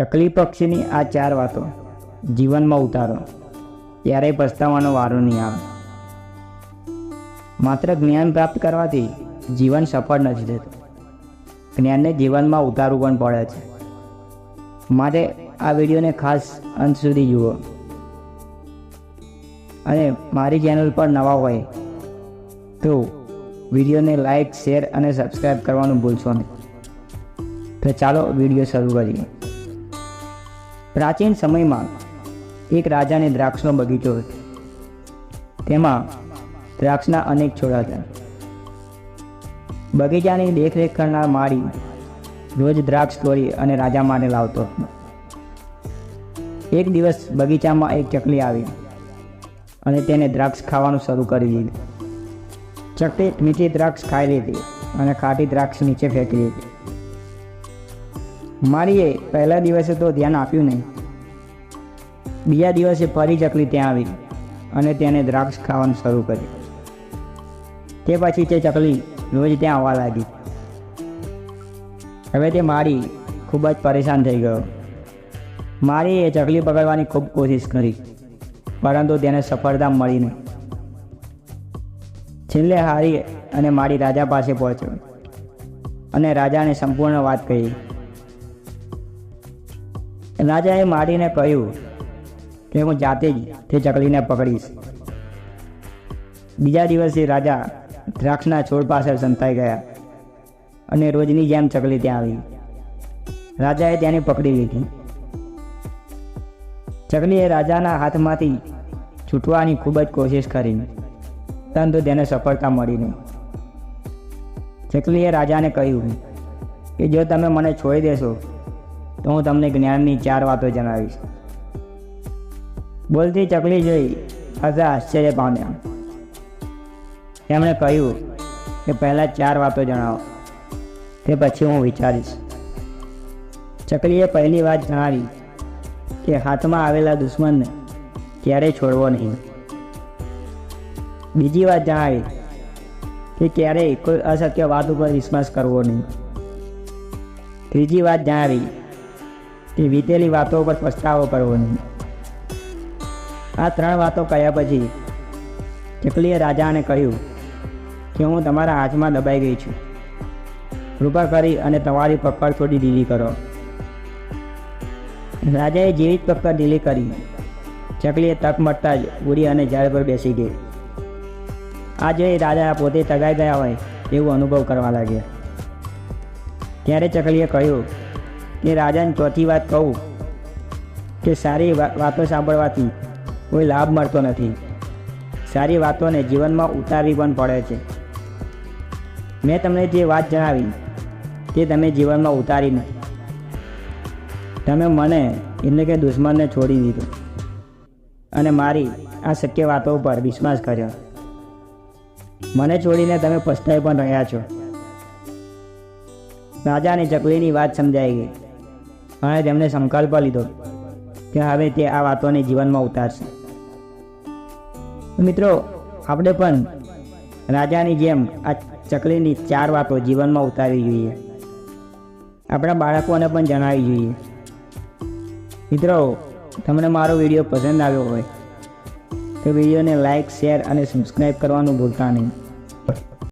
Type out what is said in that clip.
ચકલી પક્ષીની આ ચાર વાતો જીવનમાં ઉતારો. ક્યારેય પસ્તાવાનો વારો નહીં આવે. માત્ર જ્ઞાન પ્રાપ્ત કરવાથી જીવન સફળ નથી થતું. જ્ઞાનને જીવનમાં ઉતારવું પણ પડે છે. માટે આ વિડીયોને ખાસ અંત સુધી જુઓ. અને મારી ચેનલ પર નવા હોય તો વિડીયોને લાઈક, શેર અને સબસ્ક્રાઈબ કરવાનું ભૂલશો નહીં. તો ચાલો વીડિયો શરૂ કરીએ. પ્રાચીન સમયમાં એક રાજાને દ્રાક્ષનો બગીચો હતો. તેમાં દ્રાક્ષના અનેક છોડ હતા. બગીચાની દેખરેખ કરનાર માળી રોજ દ્રાક્ષ તોડી અને રાજા માટે લાવતો હતો. એક દિવસ બગીચામાં એક ચકલી આવી અને તેને દ્રાક્ષ ખાવાનું શરૂ કરી દીધું. ચકલી મીઠી દ્રાક્ષ ખાઈ લીધી અને ખાટી દ્રાક્ષ નીચે ફેંકી દીધી. મારીએ, પહેલા દિવસે તો ધ્યાન આપ્યું નહીં. બીજા દિવસે ફરી ચકલી ત્યાં આવી અને તેને દ્રાક્ષ ખાવાનું શરૂ કર્યું. તે પછી તે ચકલી રોજ ત્યાં આવવા લાગી. હવે તે મારી ખૂબ જ પરેશાન થઈ ગયો. મારી એ ચકલી પકડવાની ખૂબ કોશિશ કરી, પરંતુ તેને સફળતા મળી નહીં. છેલ્લે હારી અને મારી રાજા પાસે પહોંચ્યો અને રાજાને સંપૂર્ણ વાત કહી. રાજાએ મારીને કહ્યું કે હું જાતે જ તે ચકલીને પકડીશ. બીજા દિવસે રાજા દ્રાક્ષના છોડ પાસે સંતાઈ ગયા અને રોજની જેમ ચકલી ત્યાં આવી. રાજાએ તેને પકડી લીધી. ચકલીએ રાજાના હાથમાંથી છૂટવાની ખૂબ જ કોશિશ કરી. પરંતુ તેને સફળતા મળી નહીં. ચકલીએ રાજાને કહ્યું કે જો તમે મને છોડી દેશો તો હું તમને જ્ઞાનની ચાર વાતો જણાવીશ. બોલતી ચકલી જોઈ રાજા આશ્ચર્ય પામ્યા. તેમણે કહ્યું કે પહેલાં ચાર વાતો જણાવો, તે પછી હું વિચારીશ. ચકલીએ પહેલી વાત જણાવી કે હાથમાં આવેલા દુશ્મનને ક્યારેય છોડવો નહીં. બીજી વાત જણાવી કે ક્યારેય કોઈ અશક્ય વાત ઉપર વિશ્વાસ કરવો નહીં. ત્રીજી વાત જણાવી કે વીતેલી વાતો પર પસ્તાવો કરવો નહીં. આ ત્રણ વાતો કહ્યા પછી ચકલીએ રાજાને કહ્યું કે હું તમારા હાથમાં દબાઈ ગઈ છું. કૃપા કરી અને તમારી પકડ થોડી ઢીલી કરો. રાજાએ જેવી જ પકડ ઢીલી કરી. ચકલીએ તક મળતા જ ઉડી અને ઝાડ પર બેસી ગઈ. આ જોઈ રાજા પોતે તગાઈ ગયા હોય એવું અનુભવ કરવા લાગ્યા. ત્યારે ચકલીએ કહ્યું કે રાજાને ચોથી વાત કહું કે સારી વાતો સાંભળવાથી કોઈ લાભ મળતો નથી. સારી વાતોને જીવનમાં ઉતારવી પણ પડે છે. મેં તમને જે વાત જણાવી, તે તમે જીવનમાં ઉતારી નથી તમે મને એટલે કે દુશ્મનને છોડી દીધો. અને મારી આ શક્ય વાતો પર વિશ્વાસ કર્યો. મને છોડીને તમે પસ્તાઈ પણ રહ્યા છો. રાજાની ચકલીની વાત સમજાઈ ગઈ. અને તેમણે સંકલ્પ લીધો કે હવે તે આ વાતોને જીવનમાં ઉતારશે. મિત્રો, આપણે પણ રાજાની જેમ આ ચકલીની ચાર વાતો જીવનમાં ઉતારવી જોઈએ. આપણા બાળકોને પણ જણાવવી જોઈએ. મિત્રો, તમને મારો વીડિયો પસંદ આવ્યો હોય તો વિડીયોને લાઈક, શેર અને સબસ્ક્રાઈબ કરવાનું ભૂલતા નહીં.